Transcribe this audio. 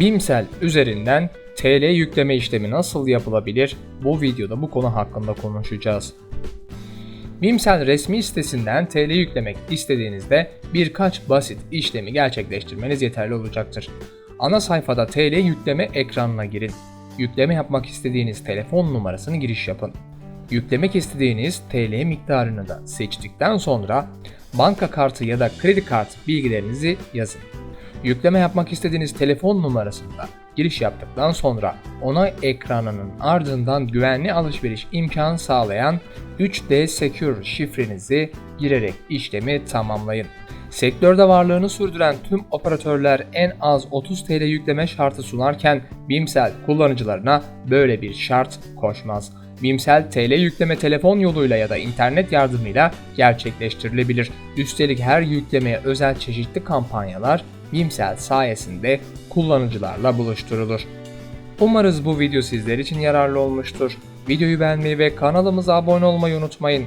Bimsel üzerinden TL yükleme işlemi nasıl yapılabilir? Bu videoda bu konu hakkında konuşacağız. Bimsel resmi sitesinden TL yüklemek istediğinizde birkaç basit işlemi gerçekleştirmeniz yeterli olacaktır. Ana sayfada TL yükleme ekranına girin. Yükleme yapmak istediğiniz telefon numarasını giriş yapın. Yüklemek istediğiniz TL miktarını da seçtikten sonra banka kartı ya da kredi kartı bilgilerinizi yazın. Yükleme yapmak istediğiniz telefon numarasında giriş yaptıktan sonra onay ekranının ardından güvenli alışveriş imkanı sağlayan 3D Secure şifrenizi girerek işlemi tamamlayın. Sektörde varlığını sürdüren tüm operatörler en az 30 TL yükleme şartı sunarken Bimsel kullanıcılarına böyle bir şart koşmaz. Bimsel TL yükleme telefon yoluyla ya da internet yardımıyla gerçekleştirilebilir. Üstelik her yüklemeye özel çeşitli kampanyalar Bimsel sayesinde kullanıcılarla buluşturulur. Umarız bu video sizler için yararlı olmuştur. Videoyu beğenmeyi ve kanalımıza abone olmayı unutmayın.